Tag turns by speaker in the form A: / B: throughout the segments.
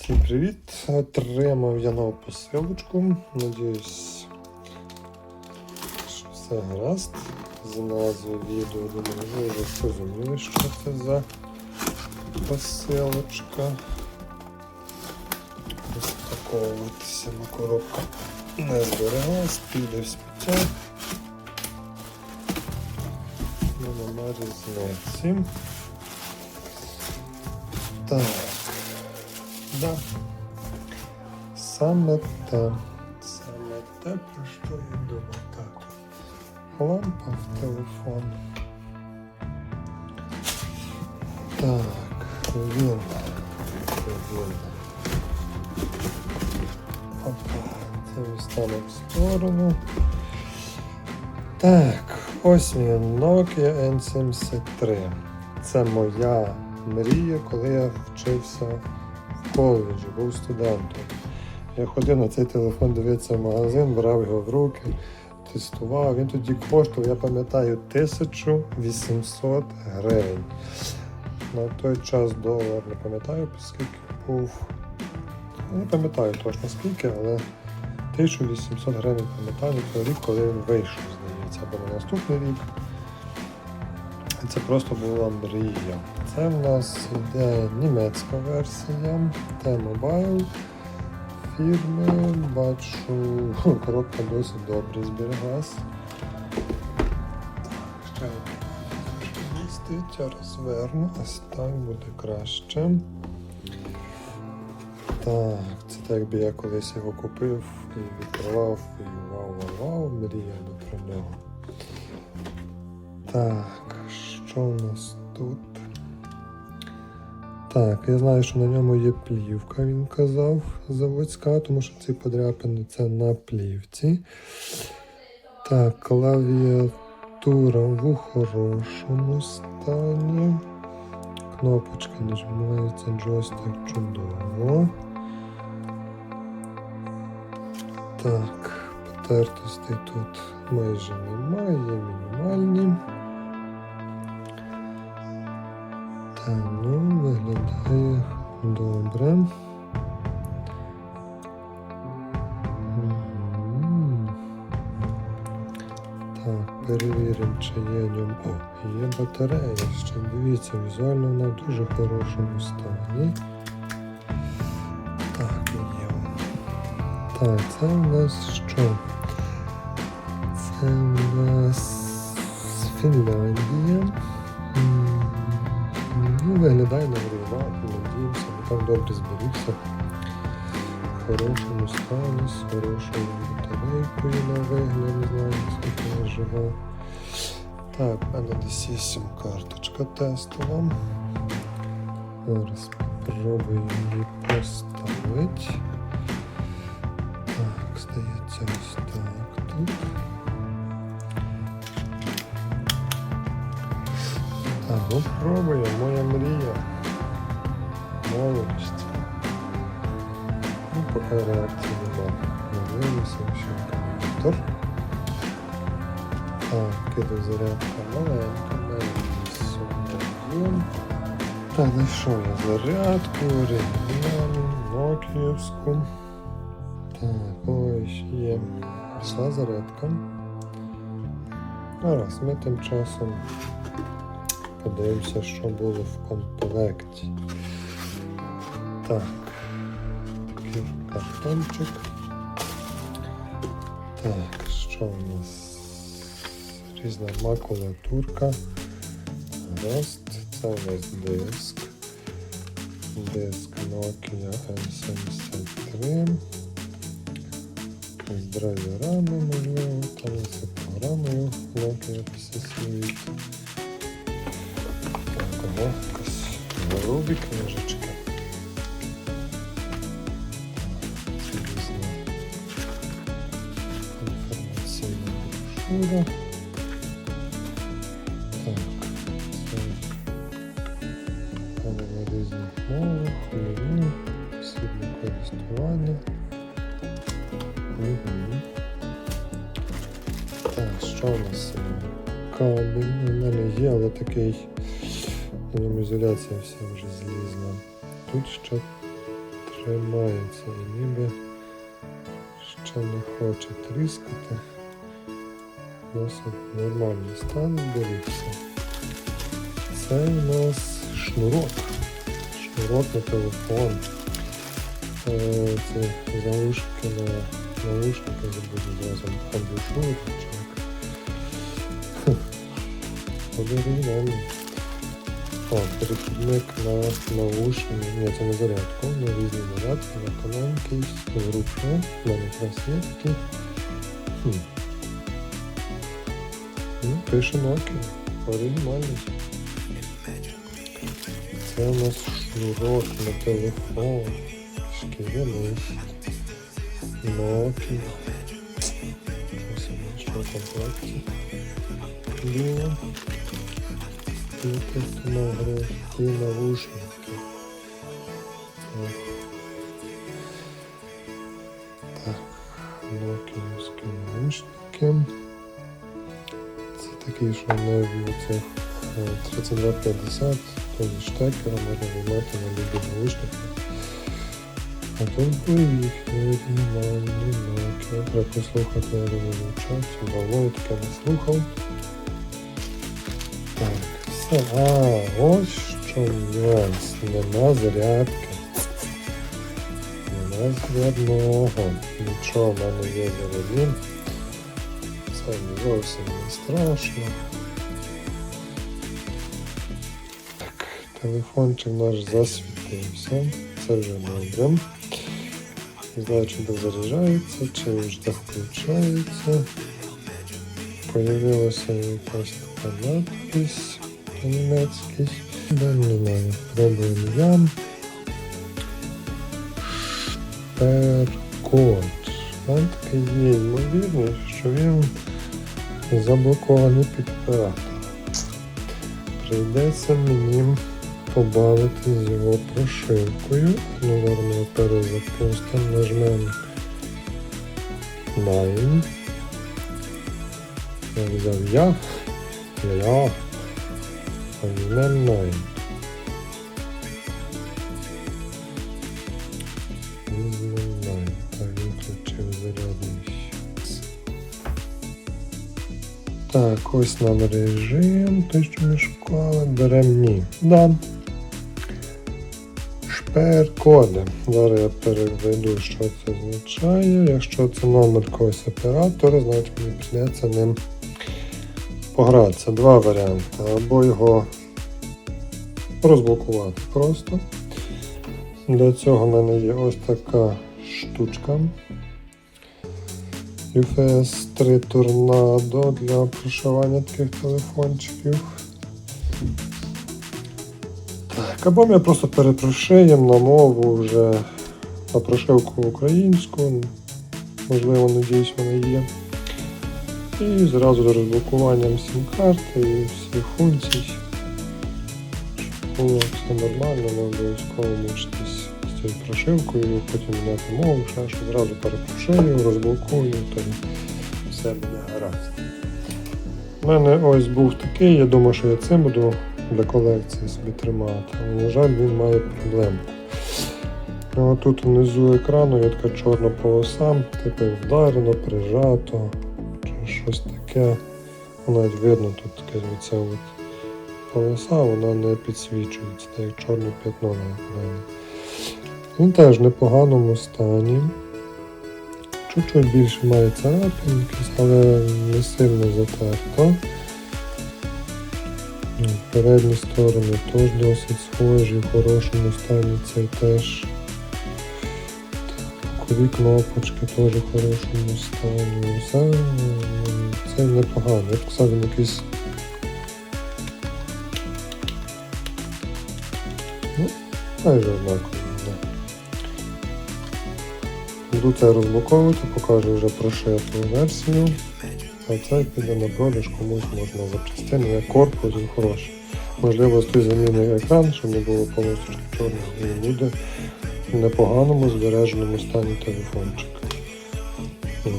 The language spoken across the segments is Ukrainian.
A: Всім привіт! Отримав я нову посилочку. Надіюсь, що все гаразд. З назви відео думаю, ви вже зрозуміли, що це за посилочка. Розпаковуватися на коробка не збереглась, піде в сміття. Ну, нема різниці. Так. Да. Саме те. Саме те, про що я думав. Так. Лампа в телефон. Так, він. Опа, це виставимо в сторону. Так, ось він Nokia N73. Це моя мрія, коли я вчився в коледжі, був студентом. Я ходив на цей телефон, дивитися в магазин, брав його в руки, тестував. Він тоді коштував, я пам'ятаю, 1800 гривень. На той час долар не пам'ятаю, скільки був. Не пам'ятаю точно скільки, але 1800 гривень пам'ятаю той рік, коли він вийшов, здається, або на наступний рік. Це просто була мрія. Це в нас йде німецька версія T-Mobile фірми. Бачу, коробка досить добре збереглась. Ще містить, розверну, ось так буде краще. Так, це так якби я колись його купив і відкривав, і вау-вау-вау, мріяв би про нього. Так, що у нас тут? Так, я знаю, що на ньому є плівка, він казав, заводська, тому що ці подряпини це на плівці. Так, клавіатура в хорошому стані. Кнопочки нажимаються, джойстик чудово. Так, потертостей тут майже немає, мінімальні. Та ну, виглядає добре. Так, перевіримо, чи є ньому. О, є батарея ще. Дивіться, візуально вона в дуже хорошому стані. Так, є. Так, це у нас що? Це у нас Фінляндія. Ну, виглядає на оригінал, надіємося, бо там добре зберігся. В хорошому стані, з хорошою батарейкою на вигляд, не знаю, скільки вона жива. Так, в мене десь є сім-карточка тестова. Зараз спробую її поставити. Так, здається, ось так тут. Ну пробуємо, моя мрія. Молодість. Ну, поки реакції нема. Дивимося, що комп'ютер. Так, киду зарядка маленька, маленька сумнівна. Так, знайшов я зарядку, оригінальну, нокіївську. Так, ось є. Пішла зарядка. Зараз ми тим часом подивимося, що було в комплекті. Так, картончик. Так, що у нас? Різна макулатурка. Рост. Це у нас диск. Диск Nokia N73. З драйверами, можливо, там з програмою Nokia присутствують. Так, ого, якась голубі інформаційна брошура. Так, це на різних мовах, меню, сильне користування. Угу. Так, що у нас? Кабель у мене є, але такий ізоляція вся вже злізла. Тут ще тримається і ніби ще не хоче тріскати. Досить нормальний стан, дивіться. Це у нас шнурок. Шнурок на телефон. Е, Це заушки на наушники забуду як. Хм. Оригінальний. О, перехідник на наушники. Ні, це не зарядку, на різні зарядки, на тоненький, зручно. У мене. Хм. Ну, пише Nokia. Оригінальний. Це у нас шнурок на телефон. Шкіряний. Nokia. Що собі, що в комплекті? Якісь нагри. І навушники. Так. Нокіївські наушники. Це такі, що навіть цих 3250, то зі штекера можна виймати на любі наушники. А тут боїх, оригінальний Nokia. Треба послухати революцію. Давно я таке не слухав. Так, все. А, ось що нюанс. Нема зарядки. Нема зарядного. Нічого в мене є зарядні. Це зовсім не страшно. Так, телефончик наш засвітився. Це вже добре. Не знаю, чи дозаряджається, чи вже включається. Появилася якась така надпись по-німецьки. Да, не знаю, пробуємо я. Шперкод. Там таке є ймовірність, що він заблокований під оператор. Прийдеться мені побавити з його прошивкою. Ну, зараз перезапустимо, нажмемо Nine. Я взяв я. Я. Nine. Так, ось нам режим, той, що ми шукали. Беремо ні. Да. Шпер-коди. Зараз я переведу, що це означає. Якщо це номер когось оператора, значить мені прийдеться ним погратися. Два варіанти. Або його розблокувати просто. Для цього в мене є ось така штучка. UFS 3 Tornado для прошивання таких телефончиків. Так, або ми просто перепрошуємо на мову вже на прошивку українську. Можливо, надіюсь, вона є. І зразу з розблокуванням сім-карти і всіх функцій. Було все нормально, не обов'язково мучитись з цією прошивкою, потім міняти мову, ще що зразу перепрошую, розблокую, то все буде гаразд. У мене ось був такий, я думаю, що я цим буду для колекції собі тримати. Але, на жаль, він має проблемку. Ну, тут внизу екрану є така чорна полоса, типу вдарено, прижато, щось таке. Навіть видно тут оця от полоса, вона не підсвічується, так як чорне п'ятно на екрані. Він теж в непоганому стані. Чуть-чуть більше має царапин, якісь, але не сильно затерто. Передні сторони теж досить схожі, в хорошому стані цей теж. Бокові кнопочки теж в хорошому стані. Все це непогано. Я сказав, він якийсь. Ну, майже однаково. Буду це розблоковувати, покажу вже прошиту версію. А це піде на продаж, комусь можна запчастини, корпус, він хороший. Можливо, той замінний екран, щоб не було повністю чорного, і буде непоганому збереженому стані телефончик.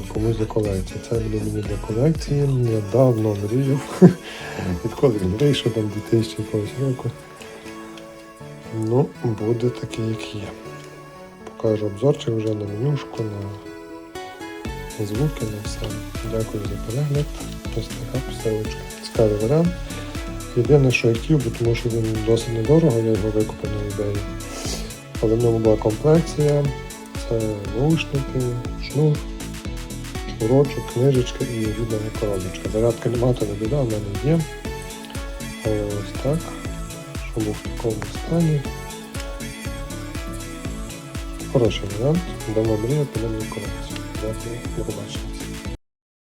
A: Комусь для колекції. Це буде мені для колекції. Я давно мріяв. Відколи він вийшов там 2000 якогось року. Ну, буде такий, як є. покажу обзорчик вже на менюшку, на, звуки, на все. Дякую за перегляд. Така. Цікавий варіант. Єдине, що я хотів, тому що він досить недорого, я його викупив на eBay. Але в ньому була комплекція, це наушники, шнур, шнурочок, книжечка і рідна коробочка. Зарядки немає, то не біда, в мене є. Але ось так, що був в такому стані. Хороший варіант. Давно підемо на колекцію. Дякую, до побачення.